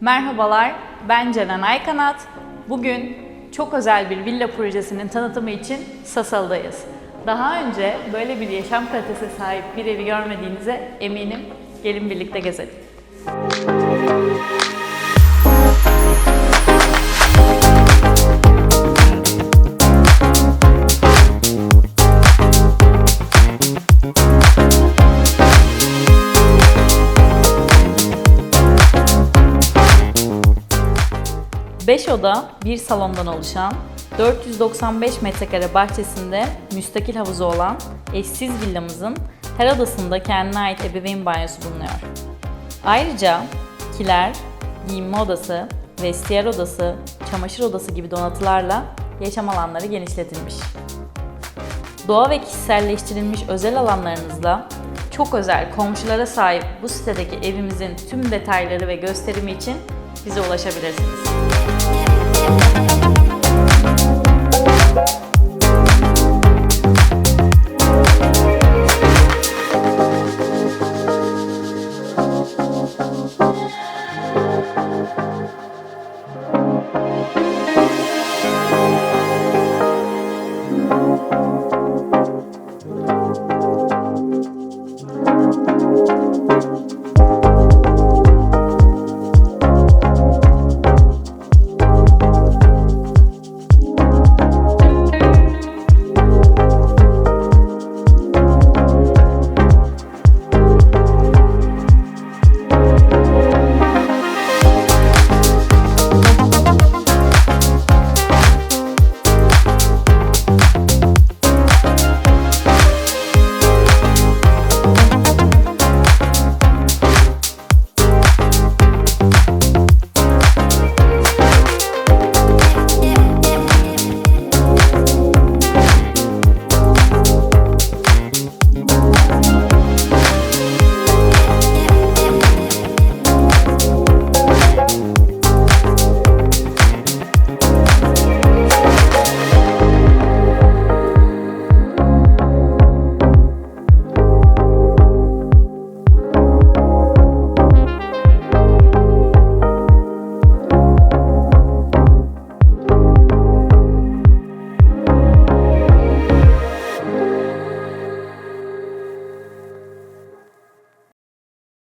Merhabalar, ben Ceren Aykanat. Bugün çok özel bir villa projesinin tanıtımı için Sasalı'dayız. Daha önce böyle bir yaşam kalitesine sahip bir evi görmediğinize eminim. Gelin birlikte gezelim. Beş oda, bir salondan oluşan, 495 metrekare bahçesinde müstakil havuzu olan eşsiz villamızın her odasında kendine ait ebeveyn banyosu bulunuyor. Ayrıca kiler, giyinme odası, vestiyer odası, çamaşır odası gibi donatılarla yaşam alanları genişletilmiş. Doğa ve kişiselleştirilmiş özel alanlarınızla çok özel komşulara sahip bu sitedeki evimizin tüm detayları ve gösterimi için bize ulaşabilirsiniz. Müzik